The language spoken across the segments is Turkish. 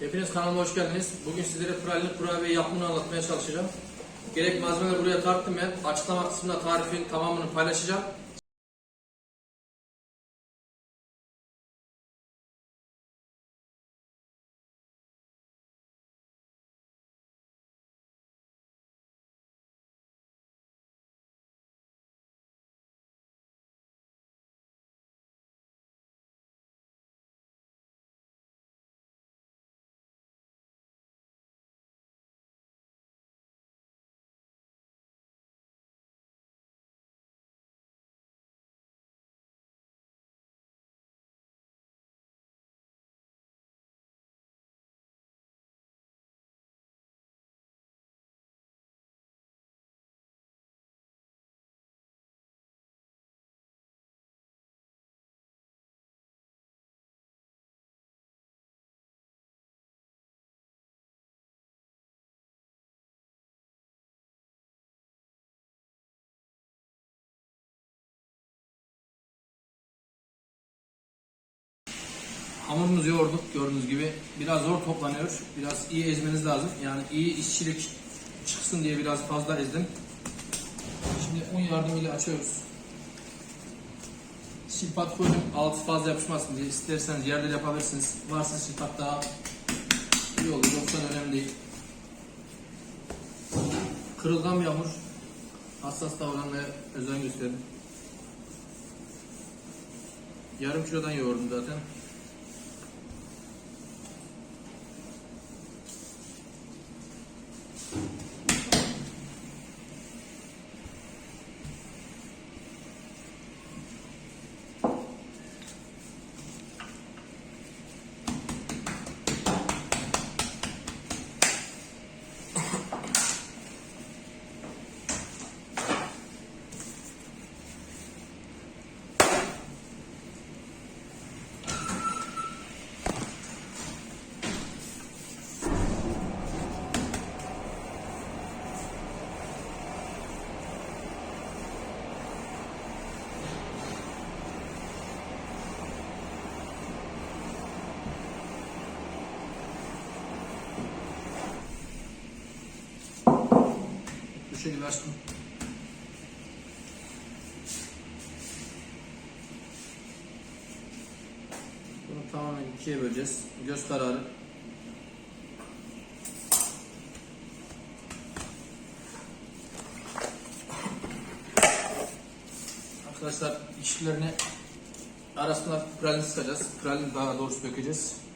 Hepiniz kanalıma hoş geldiniz. Bugün sizlere pralin kurabiye yapımını anlatmaya çalışacağım. Gerek malzemeleri buraya tarttım ben. Açıklama kısmında tarifin tamamını paylaşacağım. Hamurumuzu yoğurduk gördüğünüz gibi. Biraz zor toplanıyor. Biraz iyi ezmeniz lazım. Yani iyi işçilik çıksın diye biraz fazla ezdim. Şimdi un yardımıyla açıyoruz. Silpat koydum altı fazla yapışmasın diye. İsterseniz yerde de yapabilirsiniz. Varsa silpat daha iyi olur. Yoksa önemli değil. Kırılgan bir hamur. Hassas davranmaya özen gösterin. Yarım kilodan yoğurdum zaten. Bu şekilde açtım. Bunu tamamen ikiye böleceğiz. Göz kararı. Arkadaşlar içlerini arasına pralin sıkacağız. Pralin daha doğrusu dökeceğiz.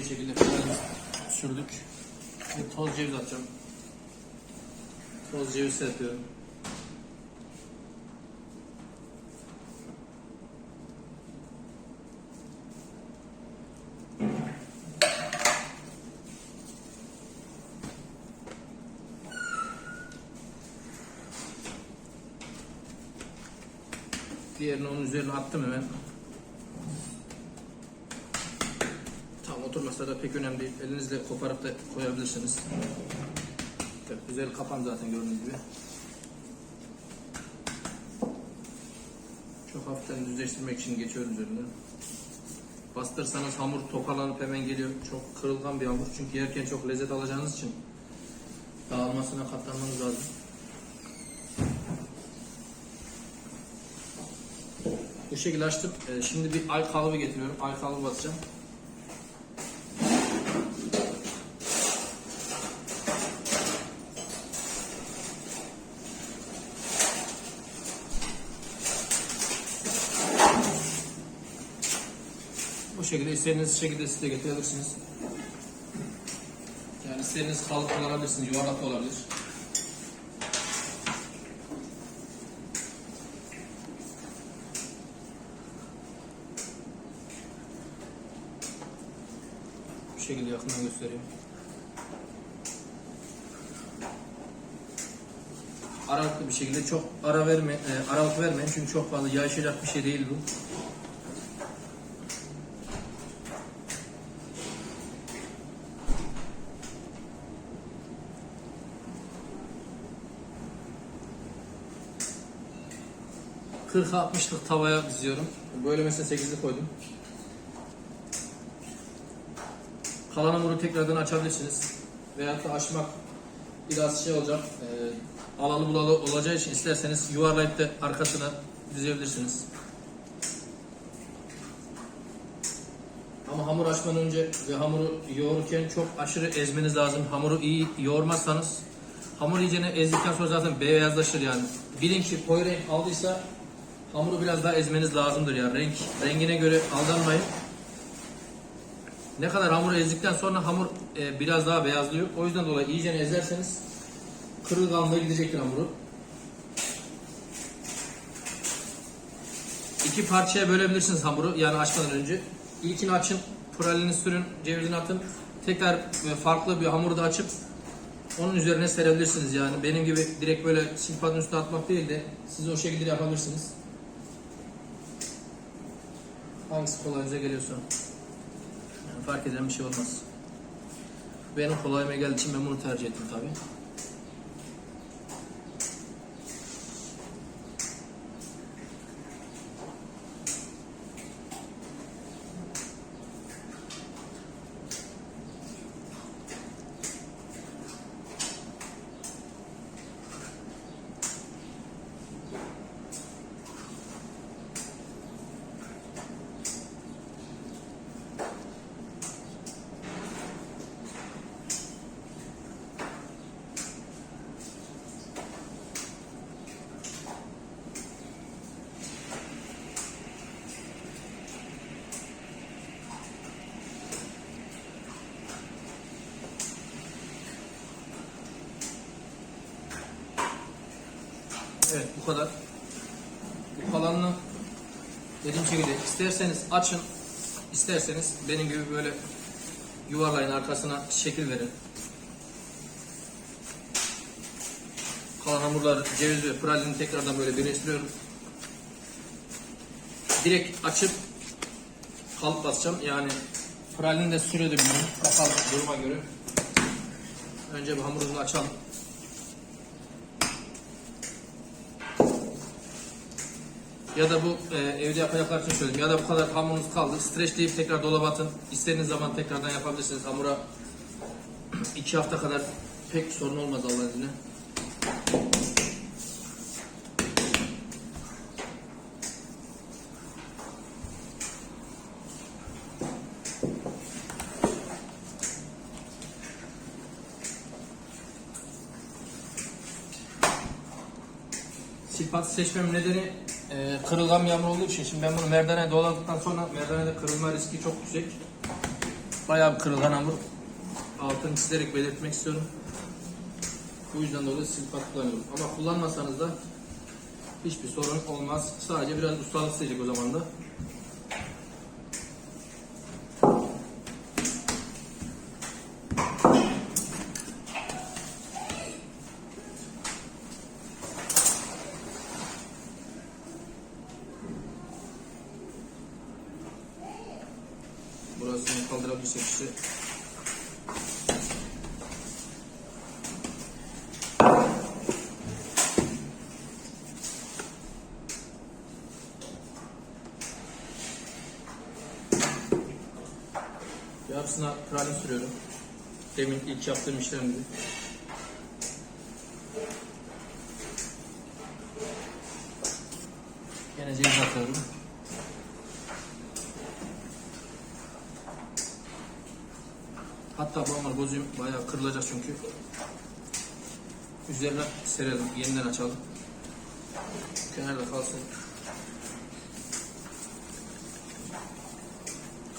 İnce şekilde sürdük. Şimdi toz ceviz atacağım. Toz ceviz serpiyorum. Diğerini onun üzerine attım hemen. Oturmasa da pek önemli değil. Elinizle koparıp da koyabilirsiniz. Evet, güzel kapan zaten gördüğünüz gibi. Çok hafiften düzleştirmek için geçiyorum üzerinden. Bastırsanız hamur toparlanıp hemen geliyor. Çok kırılgan bir hamur. Çünkü yerken çok lezzet alacağınız için dağılmasına katlanmanız lazım. Bu şekilde açtım. Ee, Şimdi bir ay kalıbı getiriyorum. Ay kalıbı basacağım. şekilde istediğiniz şekilde siz de getirebilirsiniz. Yani istediğiniz kalıp kullanabilirsiniz. Yuvarlak olabilir. Bu şekilde yakından göstereyim. Aralıklı bir şekilde çok ara verme, e, aralık vermeyin çünkü çok fazla yağışacak bir şey değil bu. Kırk 60'lık tavaya diziyorum. Böyle mesela 8'li koydum. Kalan hamuru tekrardan açabilirsiniz. Veyahut da açmak biraz şey olacak. E, alalı bulalı olacağı için isterseniz yuvarlayıp da arkasına dizebilirsiniz. Ama hamur açmadan önce ve hamuru yoğururken çok aşırı ezmeniz lazım. Hamuru iyi yoğurmazsanız hamur iyicene ezdikten sonra zaten beyazlaşır yani. Bilin ki koyu renk aldıysa hamuru biraz daha ezmeniz lazımdır ya. Renk rengine göre aldanmayın. Ne kadar hamuru ezdikten sonra hamur e, biraz daha beyazlıyor. O yüzden dolayı iyice ezerseniz kırılganlığa gidecektir hamuru. İki parçaya bölebilirsiniz hamuru yani açmadan önce. İlkini açın, pralini sürün, cevizini atın. Tekrar e, farklı bir hamuru da açıp onun üzerine serebilirsiniz yani. Benim gibi direkt böyle silpanın üstüne atmak değil de siz o şekilde yapabilirsiniz. Hangisi kolayınıza geliyorsa. Yani fark eden bir şey olmaz. Benim kolayıma geldiği için ben bunu tercih ettim tabi. Bu kadar. Bu kalanını dediğim şekilde isterseniz açın, isterseniz benim gibi böyle yuvarlayın arkasına şekil verin. Kalan hamurları, ceviz ve pralini tekrardan böyle birleştiriyorum. Direkt açıp kalıp basacağım. Yani pralini de sürede bilmiyorum. Bakalım duruma göre. Önce bu hamurumuzu açalım. Ya da bu e, evde yapacaklar için söyledim. Ya da bu kadar hamurunuz kaldı. Streçleyip tekrar dolaba atın. İstediğiniz zaman tekrardan yapabilirsiniz. Hamura iki hafta kadar pek sorun olmaz Allah'ın izniyle. Silpat seçmemin nedeni e, kırılgan bir olduğu için. Şimdi ben bunu merdane doladıktan sonra merdanede kırılma riski çok yüksek. Bayağı bir kırılgan hamur. Altını çizerek belirtmek istiyorum. Bu yüzden dolayı silpat kullanıyorum. Ama kullanmasanız da hiçbir sorun olmaz. Sadece biraz ustalık isteyecek o zaman da. Burasını kaldırabilirsek işte. Yarısına pralim sürüyorum. Demin ilk yaptığım işlem gibi. Gene ceviz atıyorum. Hatta ama gözüm bayağı kırılacak çünkü. Üzerine serelim, yeniden açalım. Kenarda kalsın.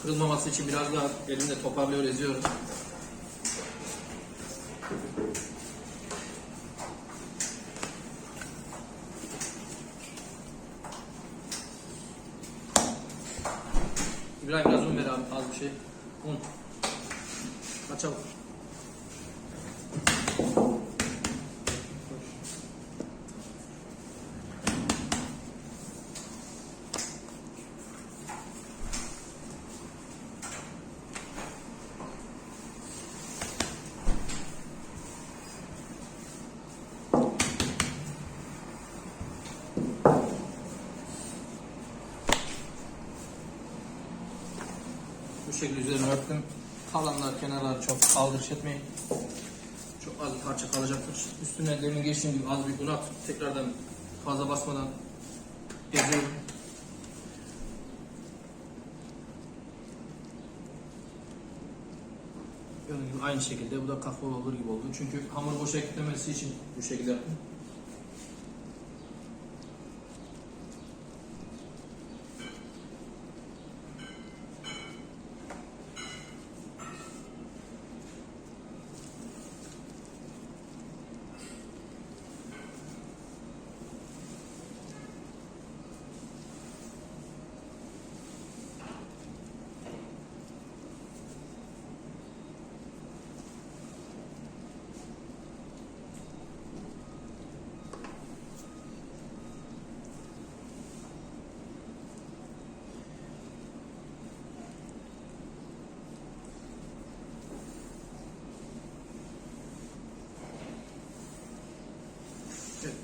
Kırılmaması için biraz daha elimde toparlıyor, eziyorum. İbrahim biraz un ver abi, az bir şey. Un. Açalım. Bu şekilde üzerine örttüm. Kalanlar kenarları çok kaldırış etmeyin. Çok az bir parça kalacaktır. Üstüne demin geçtiğim gibi az bir un at. Tekrardan fazla basmadan eziyorum. Gördüğünüz aynı şekilde bu da kakaolu olur gibi oldu. Çünkü hamur boşa gitmemesi için bu şekilde yaptım.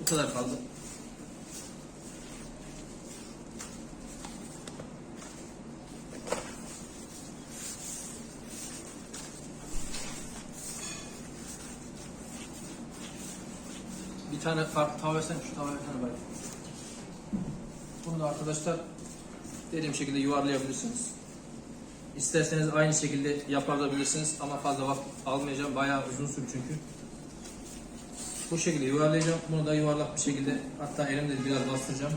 Kadar kaldı. Bir tane farklı tava versene şu tavaya bir tane bak. Bunu da arkadaşlar dediğim şekilde yuvarlayabilirsiniz. İsterseniz aynı şekilde yapabilirsiniz ama fazla vakit almayacağım. Bayağı uzun sür çünkü. Bu şekilde yuvarlayacağım. Bunu da yuvarlak bir şekilde hatta elimde biraz bastıracağım.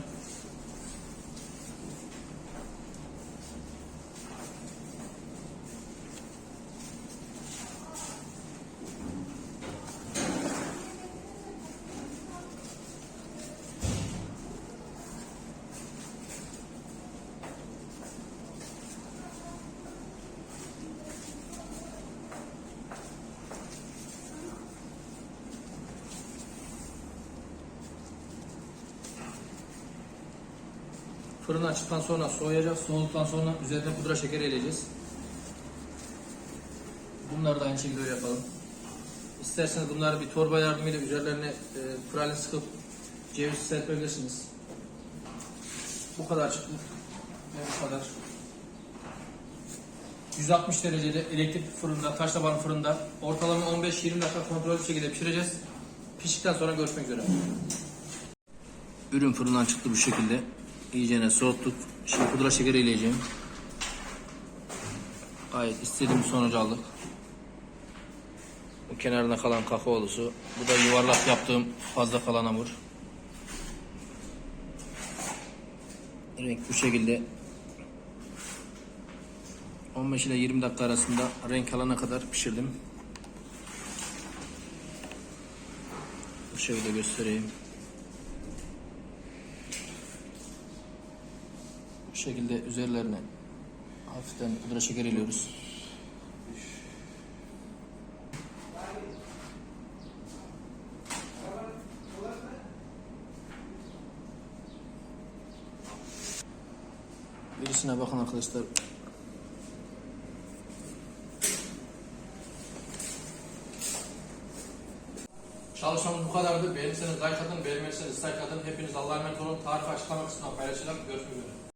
Fırını açtıktan sonra soğuyacak. Soğuduktan sonra üzerine pudra şekeri eleyeceğiz. Bunları da aynı şekilde yapalım. İsterseniz bunları bir torba yardımıyla üzerlerine e, pralin sıkıp ceviz serpebilirsiniz. Bu kadar çıktı. Ve bu kadar. 160 derecede elektrik fırında, taş tabanlı fırında ortalama 15-20 dakika kontrollü bir şekilde pişireceğiz. Piştikten sonra görüşmek üzere. Ürün fırından çıktı bu şekilde. İyicene soğuttuk. Şimdi pudra şekeri eleyeceğim. Gayet istediğim sonucu aldık. Bu kenarında kalan kakaolusu. Bu da yuvarlak yaptığım fazla kalan hamur. Renk bu şekilde. 15 ile 20 dakika arasında renk alana kadar pişirdim. Bu şekilde göstereyim. Şekilde üzerlerine hafiften pudra şeker eliyoruz. Birisine bakın arkadaşlar. Çalışmamız bu kadardı. Beğenirseniz like atın, beğenmezseniz dislike atın. Hepiniz Allah'a emanet olun. Tarifi açıklama kısmına paylaşacağım. Görüşmek üzere.